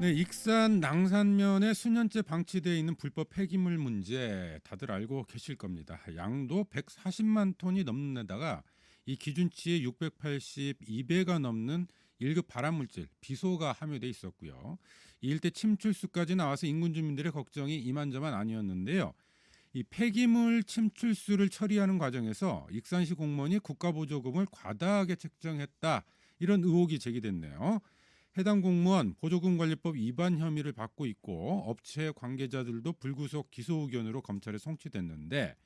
네, 익산 낭산면에 수년째 방치되어 있는 불법 폐기물 문제 다들 알고 계실 겁니다. 양도 140만 톤이 넘는 데다가 이 기준치의 682배가 넘는 1급 발암물질 비소가 함유돼 있었고요. 이 일대 침출수까지 나와서 인근 주민들의 걱정이 이만저만 아니었는데요. 이 폐기물 침출수를 처리하는 과정에서 익산시 공무원이 국가보조금을 과다하게 책정했다 이런 의혹이 제기됐네요. 해당 공무원 보조금 관리법 위반 혐의를 받고 있고 업체 관계자들도 불구속 기소 의견으로 검찰에 송치됐는데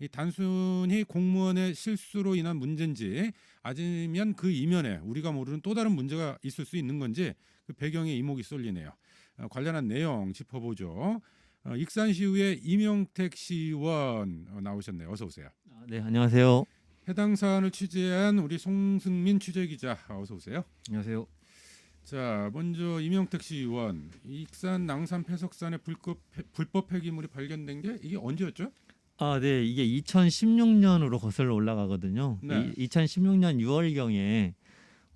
이 단순히 공무원의 실수로 인한 문제인지 아니면 그 이면에 우리가 모르는 또 다른 문제가 있을 수 있는 건지 그 배경에 이목이 쏠리네요. 어, 관련한 내용 짚어보죠. 어, 익산시의회 이명택 시의원 어, 나오셨네요. 어서 오세요. 아, 네, 안녕하세요. 해당 사안을 취재한 우리 송승민 취재기자 어서 오세요. 안녕하세요. 자, 먼저 이명택 시 의원, 익산 낭산 폐석산의 불법, 폐- 불법 폐기물이 발견된 게 이게 언제였죠? 아, 네, 이게 2016년으로 거슬러 올라가거든요. 네. 이, 2016년 6월 경에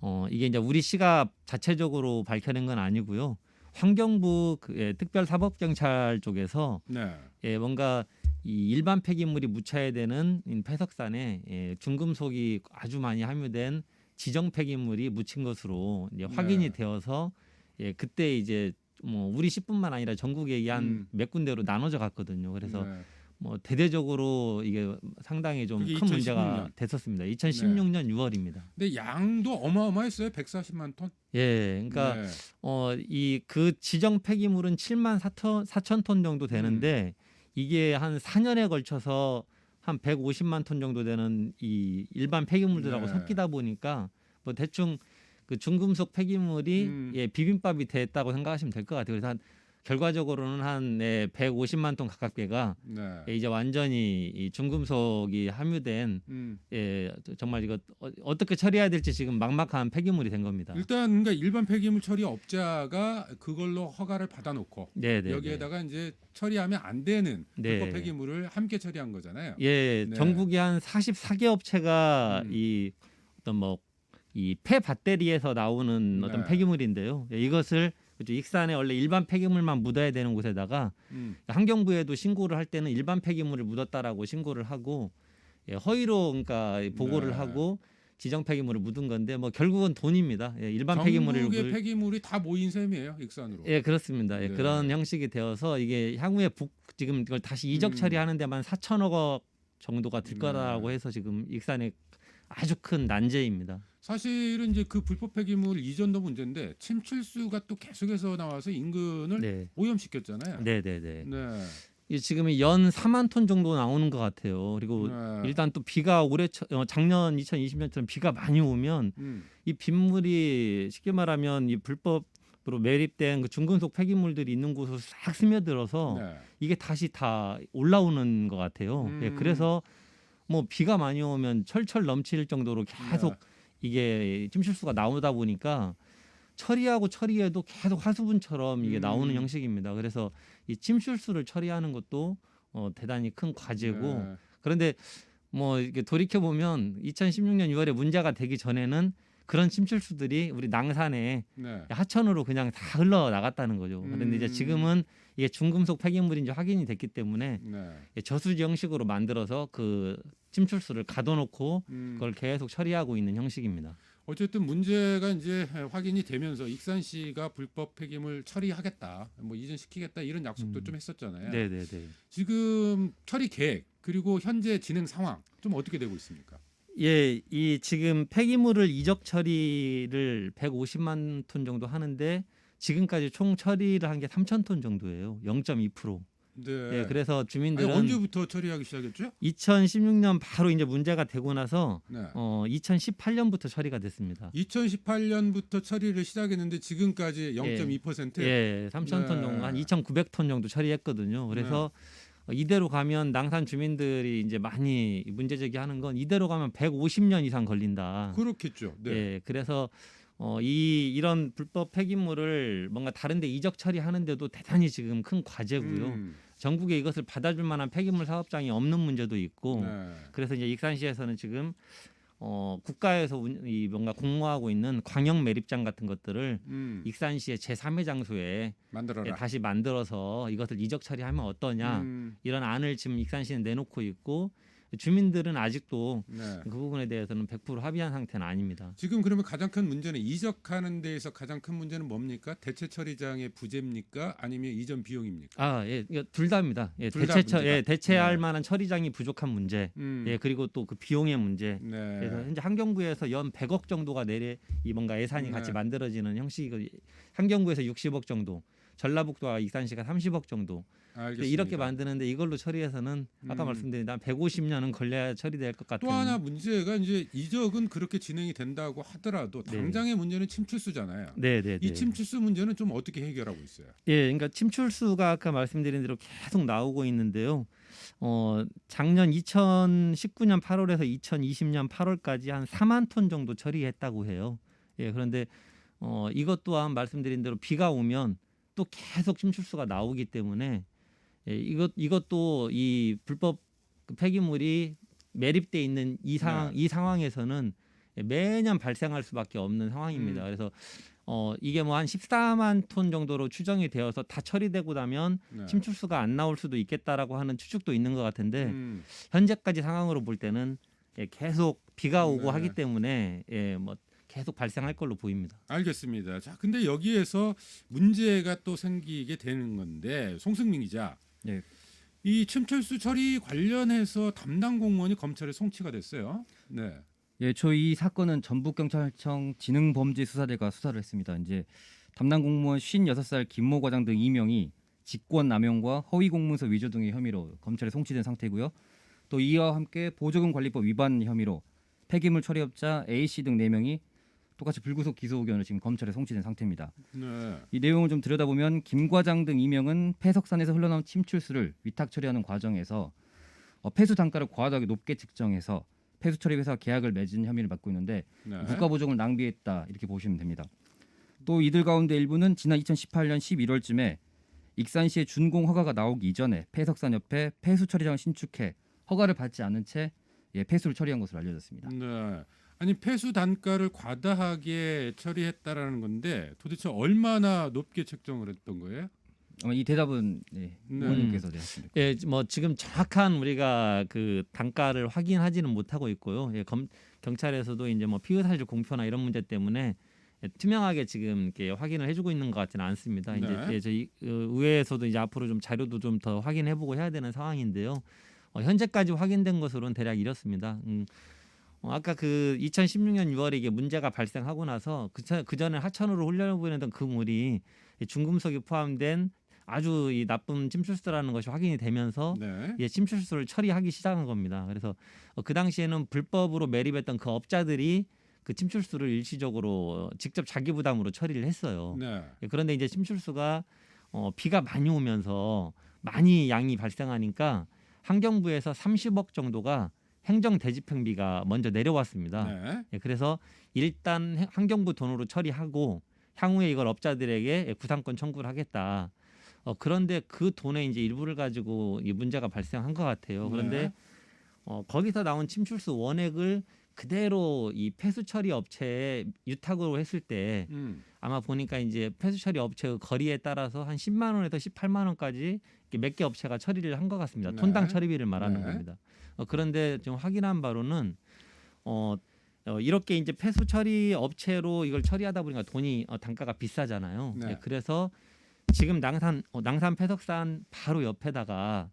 어 이게 이제 우리 시가 자체적으로 밝혀낸 건 아니고요. 환경부 그, 예, 특별사법경찰 쪽에서 네. 예, 뭔가 이 일반 폐기물이 묻혀야 되는 이 폐석산에 예, 중금속이 아주 많이 함유된 지정 폐기물이 묻힌 것으로 이제 확인이 네. 되어서 예, 그때 이제 뭐 우리 시뿐만 아니라 전국에 한 음. 몇 군데로 나눠져 갔거든요. 그래서 네. 뭐 대대적으로 이게 상당히 좀큰2016 문제가 년. 됐었습니다. 2016년 6월입니다. 근데 양도 어마어마했어요. 140만 톤. 예, 그러니까 네. 어이 그 지정 폐기물은 7만 4천 4천 톤 정도 되는데 음. 이게 한 4년에 걸쳐서 한 150만 톤 정도 되는 이 일반 폐기물들하고 네. 섞이다 보니까 뭐 대충 그 중금속 폐기물이 음. 예, 비빔밥이 됐다고 생각하시면 될 것 같아요. 그래서 한 결과적으로는 한 예, 150만 톤 가깝게가 네. 예, 이제 완전히 이 중금속이 함유된 음. 예, 정말 이거 어, 어떻게 처리해야 될지 지금 막막한 폐기물이 된 겁니다. 일단 그러니까 일반 폐기물 처리 업자가 그걸로 허가를 받아놓고 네, 네. 여기에다가 이제 처리하면 안 되는 네. 불법 폐기물을 함께 처리한 거잖아요. 예, 네. 전국에 한 44개 업체가 음. 이 어떤 뭐 이 폐 배터리에서 나오는 네. 어떤 폐기물인데요. 예, 이것을 그죠, 익산에 원래 일반 폐기물만 묻어야 되는 곳에다가 음. 환경부에도 신고를 할 때는 일반 폐기물을 묻었다라고 신고를 하고 예, 허위로 그러니까 보고를 네. 하고 지정 폐기물을 묻은 건데 뭐 결국은 돈입니다. 예, 일반 폐기물을 전국의 물- 폐기물이 다 모인 셈이에요. 익산으로. 예, 그렇습니다. 예, 네. 그런 형식이 되어서 이게 향후에 복, 지금 이걸 다시 이적 음. 처리하는 데만 4천억 원 정도가 들 네. 거라고 해서 지금 익산에 아주 큰 난제입니다. 사실은 이제 그 불법 폐기물 이전도 문제인데 침출수가 또 계속해서 나와서 인근을 네. 오염시켰잖아요. 네, 네, 네. 네. 이 지금 연 4만 톤 정도 나오는 것 같아요. 그리고 네. 일단 또 비가 올해 처- 어, 작년 2020년처럼 비가 많이 오면 음. 이 빗물이 쉽게 말하면 이 불법 으로 매립된 그 중금속 폐기물들이 있는 곳으로 싹 스며들어서 네. 이게 다시 다 올라오는 것 같아요. 예, 음. 그래서 뭐 비가 많이 오면 철철 넘칠 정도로 계속 네. 이게 침실수가 나오다 보니까 처리하고 처리해도 계속 하수분처럼 이게 음. 나오는 형식입니다. 그래서 이 침실수를 처리하는 것도 어, 대단히 큰 과제고 네. 그런데 뭐 이게 돌이켜 보면 2016년 6월에 문제가 되기 전에는 그런 침실수들이 우리 낭산에 네. 하천으로 그냥 다 흘러 나갔다는 거죠. 그런데 이제 음. 지금은 이게 중금속 폐기물인지 확인이 됐기 때문에 네. 저수지 형식으로 만들어서 그 침출수를 가둬놓고 음. 그걸 계속 처리하고 있는 형식입니다. 어쨌든 문제가 이제 확인이 되면서 익산 시가 불법 폐기물 처리하겠다, 뭐 이전시키겠다 이런 약속도 음. 좀 했었잖아요. 네네네. 지금 처리 계획 그리고 현재 진행 상황 좀 어떻게 되고 있습니까? 예, 이 지금 폐기물을 이적 처리를 150만 톤 정도 하는데 지금까지 총 처리를 한 게 3천 톤 정도예요. 0.2%. 네. 예, 그래서 아니, 주민들은 언제부터 처리하기 시작했죠? 2016년 바로 이제 문제가 되고 나서 네. 어 2018년부터 처리가 됐습니다. 2018년부터 처리를 시작했는데 지금까지 0.2%. 예, 3천 톤 네. 정도 한 2,900톤 정도 처리했거든요. 그래서 어, 이대로 가면 낭산 주민들이 이제 많이 문제 제기하는 건 이대로 가면 150년 이상 걸린다. 그렇겠죠. 네. 예, 그래서 어, 이 이런 불법 폐기물을 뭔가 다른데 이적 처리하는데도 대단히 지금 큰 과제고요. 음, 전국에 이것을 받아줄 만한 폐기물 사업장이 없는 문제도 있고, 네. 그래서 이제 익산시에서는 지금 어, 국가에서 운- 이 뭔가 공모하고 있는 광역 매립장 같은 것들을 음, 익산시의 제3의 장소에 만들어라. 예, 다시 만들어서 이것을 이적 처리하면 어떠냐 음, 이런 안을 지금 익산시는 내놓고 있고 주민들은 아직도 네. 그 부분에 대해서는 100% 합의한 상태는 아닙니다. 지금 그러면 가장 큰 문제는 이적하는 데에서 가장 큰 문제는 뭡니까? 대체 처리장의 부재입니까? 아니면 이전 비용입니까? 아, 예, 둘 다입니다. 예, 둘다 대체 처, 문제다. 예, 대체할 네. 만한 처리장이 부족한 문제, 음, 예, 그리고 또 그 비용의 문제. 네. 그래서 현재 환경부에서 연 100억 정도가 내래 이 뭔가 예산이 네. 같이 만들어지는 형식이 환경부에서 60억 정도, 전라북도와 익산시가 30억 정도 알겠습니다. 이렇게 만드는데 이걸로 처리해서는 아까 음. 말씀드린 한 150년은 걸려야 처리될 것 같은. 또 하나 문제가 이제 이적은 그렇게 진행이 된다고 하더라도 네. 당장의 문제는 침출수잖아요. 네, 네, 네. 이 침출수 문제는 좀 어떻게 해결하고 있어요? 예, 그러니까 침출수가 아까 말씀드린 대로 계속 나오고 있는데요. 어, 작년 2019년 8월에서 2020년 8월까지 한 4만 톤 정도 처리했다고 해요. 예, 그런데 어, 이것 또한 말씀드린 대로 비가 오면 또 계속 침출수가 나오기 때문에 예, 이것 이것도 이 불법 그 폐기물이 매립돼 있는 이 상황 네. 이 상황에서는 매년 발생할 수밖에 없는 상황입니다. 음. 그래서 어 이게 뭐 한 14만 톤 정도로 추정이 되어서 다 처리되고 나면 네. 침출수가 안 나올 수도 있겠다라고 하는 추측도 있는 것 같은데 음, 현재까지 상황으로 볼 때는 예, 계속 비가 오고 네. 하기 때문에 예, 뭐 계속 발생할 걸로 보입니다. 알겠습니다. 자, 근데 여기에서 문제가 또 생기게 되는 건데 송승민 기자. 네. 이 침철수 처리 관련해서 담당 공무원이 검찰에 송치가 됐어요. 네. 예, 저희 이 사건은 전북경찰청 지능범죄수사대가 수사를 했습니다. 이제 담당 공무원 56살 김모 과장 등 2명이 직권 남용과 허위 공문서 위조 등의 혐의로 검찰에 송치된 상태고요. 또 이와 함께 보조금 관리법 위반 혐의로 폐기물 처리업자 A 씨 등 4명이 똑같이 불구속 기소 의견을 지금 검찰에 송치된 상태입니다. 네. 이 내용을 좀 들여다보면 김 과장 등 2명은 폐석산에서 흘러나온 침출수를 위탁 처리하는 과정에서 어, 폐수 단가를 과다하게 높게 측정해서 폐수 처리 회사 계약을 맺은 혐의를 받고 있는데 네. 국가 보조금을 낭비했다 이렇게 보시면 됩니다. 또 이들 가운데 일부는 지난 2018년 11월쯤에 익산시의 준공 허가가 나오기 이전에 폐석산 옆에 폐수 처리장을 신축해 허가를 받지 않은 채 예, 폐수를 처리한 것으로 알려졌습니다. 네. 아니 폐수 단가를 과다하게 처리했다라는 건데 도대체 얼마나 높게 책정을 했던 거예요? 아마 이 대답은 네, 네. 의원님께서 네, 됩니다. 예, 뭐 지금 정확한 우리가 그 단가를 확인하지는 못하고 있고요. 예, 검, 경찰에서도 이제 뭐 피의사실 공표나 이런 문제 때문에 예, 투명하게 지금 이렇게 확인을 해주고 있는 것 같지는 않습니다. 이제 네. 예, 저희 어, 의회에서도 이제 앞으로 좀 자료도 좀 더 확인해보고 해야 되는 상황인데요. 어, 현재까지 확인된 것으로는 대략 이렇습니다. 음, 어, 아까 그 2016년 6월에 이게 문제가 발생하고 나서 그, 전- 그 전에 하천으로 흘려보내던 그 물이 이 중금속이 포함된 아주 이 나쁜 침출수라는 것이 확인이 되면서 네. 예, 침출수를 처리하기 시작한 겁니다. 그래서 어, 그 당시에는 불법으로 매립했던 그 업자들이 그 침출수를 일시적으로 직접 자기 부담으로 처리를 했어요. 네. 예, 그런데 이제 침출수가 어, 비가 많이 오면서 많이 양이 발생하니까 환경부에서 30억 정도가 행정 대집행비가 먼저 내려왔습니다. 네. 예, 그래서 일단 해- 환경부 돈으로 처리하고 향후에 이걸 업자들에게 예, 구상권 청구를 하겠다. 어, 그런데 그 돈의 이제 일부를 가지고 이 문제가 발생한 것 같아요. 그런데 네. 어, 거기서 나온 침출수 원액을 그대로 이 폐수 처리 업체에 유탁으로 했을 때 음. 아마 보니까 이제 폐수 처리 업체의 거리에 따라서 한 10만 원에서 18만 원까지 몇 개 업체가 처리를 한 것 같습니다. 네. 톤당 처리비를 말하는 네. 겁니다. 어, 그런데 좀 확인한 바로는 어, 어, 이렇게 이제 폐수 처리 업체로 이걸 처리하다 보니까 돈이 어, 단가가 비싸잖아요. 네. 예, 그래서 지금 낭산 어, 낭산 폐석산 바로 옆에다가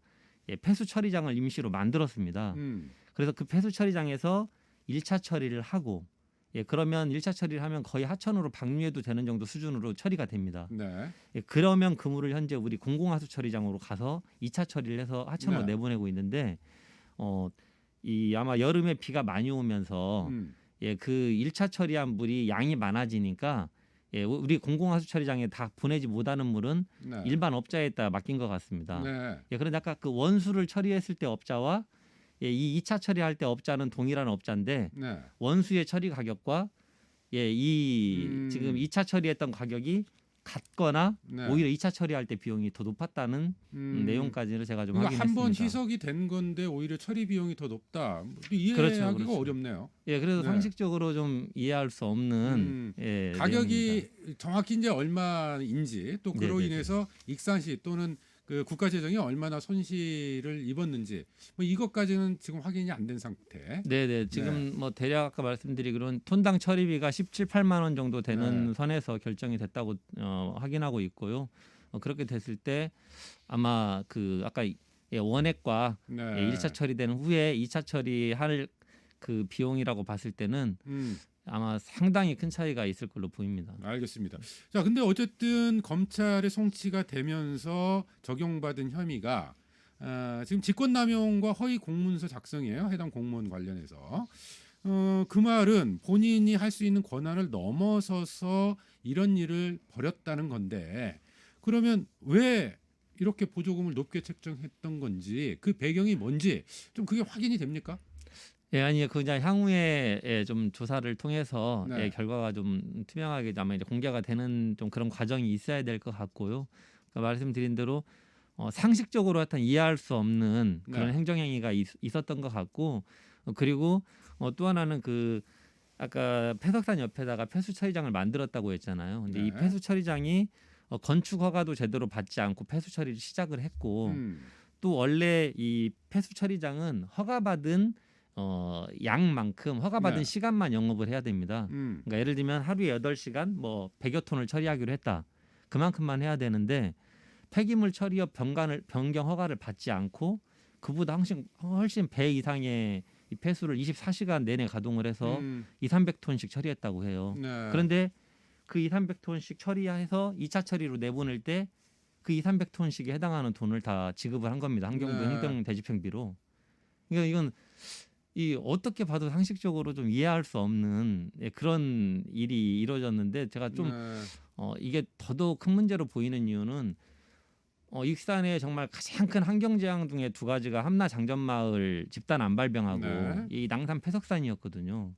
예, 폐수 처리장을 임시로 만들었습니다. 음. 그래서 그 폐수 처리장에서 1차 처리를 하고 예, 그러면 1차 처리를 하면 거의 하천으로 방류해도 되는 정도 수준으로 처리가 됩니다. 네. 예, 그러면 그 물을 현재 우리 공공하수 처리장으로 가서 2차 처리를 해서 하천으로 네. 내보내고 있는데 어, 이 아마 여름에 비가 많이 오면서 음. 예, 그 1차 처리한 물이 양이 많아지니까 예, 우리 공공하수 처리장에 다 보내지 못하는 물은 네. 일반 업자에다 맡긴 것 같습니다. 네. 예, 그런데 아까 그 원수를 처리했을 때 업자와 예, 이 2차 처리할 때 업자는 동일한 업자인데 네. 원수의 처리 가격과 예, 이 음. 지금 2차 처리했던 가격이 같거나 네. 오히려 2차 처리할 때 비용이 더 높았다는 음. 내용까지는 제가 좀 그러니까 확인했습니다. 한번 희석이 된 건데 오히려 처리 비용이 더 높다. 뭐 이해하기가 그렇죠, 그렇죠. 어렵네요. 예, 그래서 네. 상식적으로 좀 이해할 수 없는 음. 예, 가격이 내용입니다. 정확히 이제 얼마인지 또 그로 네네네. 인해서 익산시 또는 그 국가 재정이 얼마나 손실을 입었는지 뭐 이것까지는 지금 확인이 안 된 상태. 네, 네. 지금 뭐 대략 아까 말씀드리기로는 톤당 처리비가 17, 8만 원 정도 되는 네. 선에서 결정이 됐다고 어, 확인하고 있고요. 어, 그렇게 됐을 때 아마 그 아까 예, 원액과 네. 예, 1차 처리되는 후에 2차 처리할 그 비용이라고 봤을 때는 음, 아마 상당히 큰 차이가 있을 걸로 보입니다. 알겠습니다. 자, 근데 어쨌든 검찰에 송치가 되면서 적용받은 혐의가 아, 지금 직권남용과 허위 공문서 작성이에요. 해당 공무원 관련해서. 어, 그 말은 본인이 할 수 있는 권한을 넘어서서 이런 일을 벌였다는 건데 그러면 왜 이렇게 보조금을 높게 책정했던 건지 그 배경이 뭔지 좀 그게 확인이 됩니까? 예, 아니 그냥 향후에 예, 좀 조사를 통해서 네. 예, 결과가 좀 투명하게 아마 이제 공개가 되는 좀 그런 과정이 있어야 될 것 같고요. 그러니까 말씀드린 대로 어, 상식적으로 하여튼 이해할 수 없는 그런 네. 행정행위가 있, 있었던 것 같고 어, 그리고 어, 또 하나는 그 아까 폐석산 옆에다가 폐수 처리장을 만들었다고 했잖아요. 근데 이 네. 폐수 처리장이 어, 건축 허가도 제대로 받지 않고 폐수 처리를 시작을 했고 음, 또 원래 이 폐수 처리장은 허가받은 어 양만큼 허가받은 네. 시간만 영업을 해야 됩니다. 음, 그러니까 예를 들면 하루에 8시간 뭐 100여 톤을 처리하기로 했다. 그만큼만 해야 되는데 폐기물 처리업 변간을 변경 허가를 받지 않고 그보다 훨씬 훨씬 배 이상의 이 폐수를 24시간 내내 가동을 해서 음, 2, 300톤씩 처리했다고 해요. 네. 그런데 그 2, 300톤씩 처리해서 2차 처리로 내보낼 때 그 2, 300톤씩에 해당하는 돈을 다 지급을 한 겁니다. 환경부 네. 행정 대집행비로. 그러니까 이건 이 어떻게 봐도 상식적으로 좀 이해할 수 없는 예, 그런 일이 이루어졌는데 제가 좀 네. 어, 이게 더더욱 큰 문제로 보이는 이유는 어, 익산의 정말 가장 큰 환경재앙 중에 두 가지가 함나 장전마을 집단 안발병하고 네. 이 낭산 폐석산이었거든요.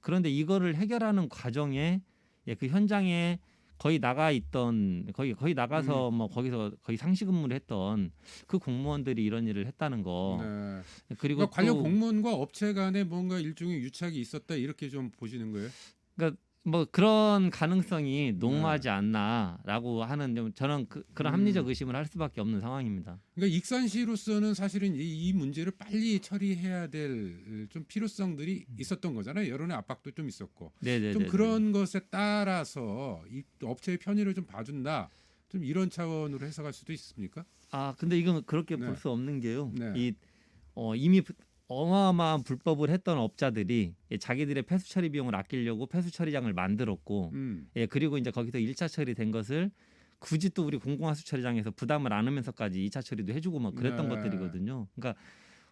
그런데 이거를 해결하는 과정에 예, 그 현장에 거의 나가 있던 거의 거의 나가서 뭐 거기서 거의 상시 근무를 했던 그 공무원들이 이런 일을 했다는 거 네. 그리고 그러니까 관련 또 공무원과 업체 간에 뭔가 일종의 유착이 있었다 이렇게 좀 보시는 거예요. 뭐 그런 가능성이 농후하지 않나라고 하는 좀 저는 그, 그런 음. 합리적 의심을 할 수밖에 없는 상황입니다. 그러니까 익산시로서는 사실은 이, 이 문제를 빨리 처리해야 될 좀 필요성들이 있었던 거잖아요. 여론의 압박도 좀 있었고 네네. 좀 그런 것에 따라서 이 업체의 편의를 좀 봐준다. 좀 이런 차원으로 해석할 수도 있습니까? 아 근데 이건 그렇게 네. 볼 수 없는 게요. 네. 이 어, 이미 부- 어마어마한 불법을 했던 업자들이 예, 자기들의 폐수 처리 비용을 아끼려고 폐수 처리장을 만들었고 음. 예 그리고 이제 거기서 1차 처리된 것을 굳이 또 우리 공공하수 처리장에서 부담을 안으면서까지 2차 처리도 해주고 막 그랬던 네. 것들이거든요. 그러니까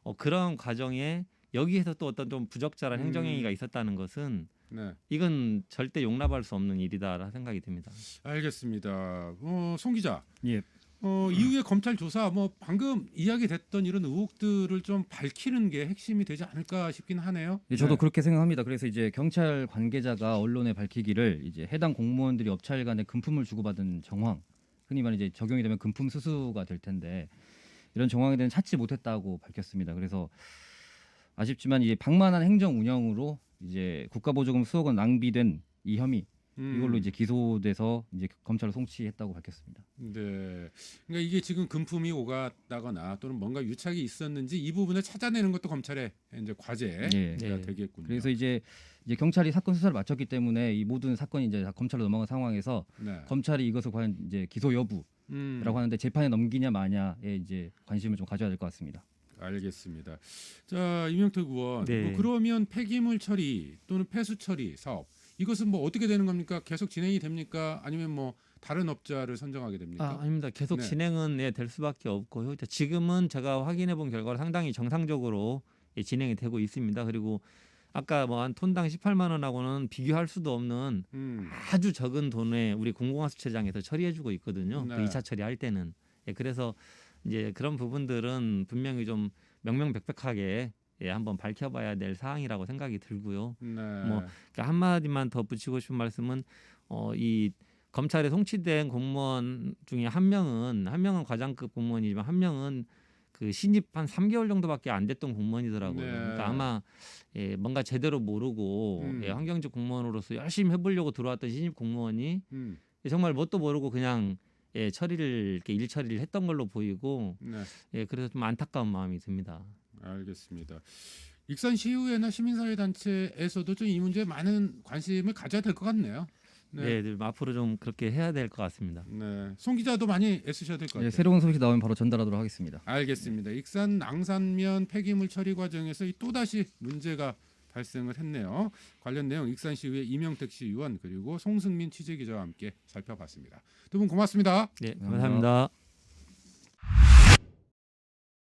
어, 그런 과정에 여기에서 또 어떤 좀 부적절한 음. 행정행위가 있었다는 것은 네. 이건 절대 용납할 수 없는 일이다라 생각이 듭니다. 알겠습니다. 어, 송 기자. 예. 어, 이후에 검찰 조사 뭐 방금 이야기됐던 이런 의혹들을 좀 밝히는 게 핵심이 되지 않을까 싶긴 하네요. 네, 저도 네. 그렇게 생각합니다. 그래서 이제 경찰 관계자가 언론에 밝히기를 이제 해당 공무원들이 업체일 간에 금품을 주고받은 정황, 흔히 말해 이제 적용이 되면 금품 수수가 될 텐데 이런 정황에 대한 찾지 못했다고 밝혔습니다. 그래서 아쉽지만 이제 방만한 행정 운영으로 이제 국가보조금 수억 원 낭비된 이 혐의 음. 이걸로 이제 기소돼서 이제 검찰로 송치했다고 밝혔습니다. 네. 그러니까 이게 지금 금품이 오갔다거나 또는 뭔가 유착이 있었는지 이 부분을 찾아내는 것도 검찰의 이제 과제가 예. 네. 되겠군요. 그래서 이제 이제 경찰이 사건 수사를 마쳤기 때문에 이 모든 사건이 이제 다 검찰로 넘어간 상황에서 네. 검찰이 이것을 과연 이제 기소 여부라고 음, 하는데 재판에 넘기냐 마냐에 이제 관심을 좀 가져야 될 것 같습니다. 알겠습니다. 자, 이명택 의원. 네. 뭐 그러면 폐기물 처리 또는 폐수 처리 사업 이것은 뭐 어떻게 되는 겁니까? 계속 진행이 됩니까? 아니면 뭐 다른 업자를 선정하게 됩니까? 아, 아닙니다. 계속 네. 진행은 예, 될 수밖에 없고요. 자, 지금은 제가 확인해 본 결과로 상당히 정상적으로 예, 진행이 되고 있습니다. 그리고 아까 뭐 한 톤당 18만 원하고는 비교할 수도 없는 음. 아주 적은 돈에 우리 공공화수처장에서 처리해주고 있거든요. 네. 그 2차 처리할 때는. 예, 그래서 이제 그런 부분들은 분명히 좀 명명백백하게 예, 한번 밝혀봐야 될 사항이라고 생각이 들고요. 네. 뭐 그러니까 한 마디만 더 붙이고 싶은 말씀은 어, 이 검찰에 송치된 공무원 중에 한 명은 한 명은 과장급 공무원이지만 한 명은 그 신입 한 3개월 정도밖에 안 됐던 공무원이더라고요. 네. 그러니까 아마 예, 뭔가 제대로 모르고 음. 예, 환경직 공무원으로서 열심히 해보려고 들어왔던 신입 공무원이 음. 정말 뭣도 모르고 그냥 예, 처리를 이렇게 일 처리를 했던 걸로 보이고 네. 예, 그래서 좀 안타까운 마음이 듭니다. 알겠습니다. 익산 시의회나 시민사회 단체에서도 좀 이 문제에 많은 관심을 가져야 될 것 같네요. 네, 네. 좀 앞으로 좀 그렇게 해야 될 것 같습니다. 네. 송 기자도 많이 애쓰셔야 될 것 같아요. 예, 새로운 소식 나오면 바로 전달하도록 하겠습니다. 알겠습니다. 익산 낭산면 폐기물 처리 과정에서 이 또다시 문제가 발생을 했네요. 관련 내용 익산시의회 이명택 시의원 그리고 송승민 취재기자와 함께 살펴봤습니다. 두 분 고맙습니다. 네, 감사합니다. 감사합니다.